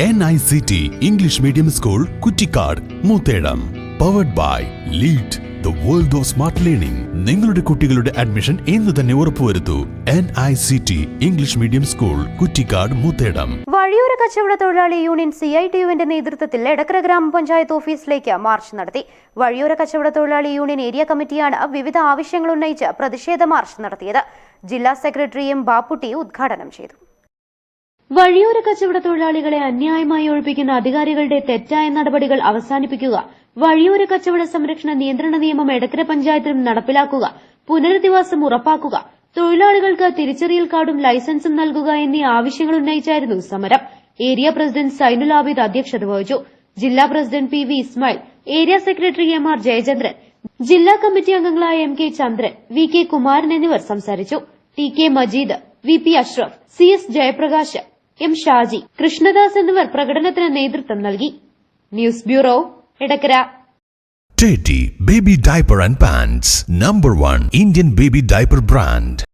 N I C T English medium school Kuttikkad Moothedam powered by lead the world of smart learning നിങ്ങളുടെ കുട്ടികളുടെ admission ഇന്ന് തന്നെ ഉറപ്പുവരുത്തൂ. N I C T English medium school Kuttikkad Moothedam വഴിയോര കച്ചവട തൊഴിലാളി union C I T യുവിന്റെ നേതൃത്വത്തിൽ എടക്കര ഗ്രാമപഞ്ചായത്ത് ഓഫീസിലേക്ക് മാർച്ച് നടത്തി. വഴിയോര കച്ചവട തൊഴിലാളി യൂണിയൻ ഏരിയ കമ്മിറ്റിയാണ് വിവിധ ആവശ്യങ്ങൾ ഉന്നയിച്ച് പ്രതിഷേധ മാർച്ച് നടത്തിയത്. ജില്ലാ സെക്രട്ടറി എം ബാപ്പുട്ടി ഉദ്ഘാടനം ചെയ്തു. വഴിയോര കച്ചവട തൊഴിലാളികളെ അന്യായമായി ഒഴിപ്പിക്കുന്ന അധികാരികളുടെ തെറ്റായ നടപടികൾ അവസാനിപ്പിക്കുക വഴിയോര കച്ചവട സംരക്ഷണ നിയന്ത്രണ നിയമം എടക്കര പഞ്ചായത്തിലും നടപ്പിലാക്കുക പുനരധിവാസം ഉറപ്പാക്കുക തൊഴിലാളികൾക്ക് തിരിച്ചറിയൽ കാർഡും ലൈസൻസും നൽകുക എന്നീ ആവശ്യങ്ങൾ ഉന്നയിച്ചായിരുന്നു സമരം. ഏരിയ പ്രസിഡന്റ് സൈനുൽ ആബിദ് അധ്യക്ഷത വഹിച്ചു. ജില്ലാ president P V Ismail area secretary M R Jayachandran ജില്ലാ കമ്മിറ്റി അംഗങ്ങളായ M K Chandran V K Kumaran എന്നിവർ സംസാരിച്ചു. T K Majeed V P Ashraf C S Jayaprakash M Shaji Krishnadas എന്നിവർ പ്രകടനത്തിന് നേതൃത്വം നൽകി. News bureau Edakkara T baby diaper and pants number one Indian baby diaper brand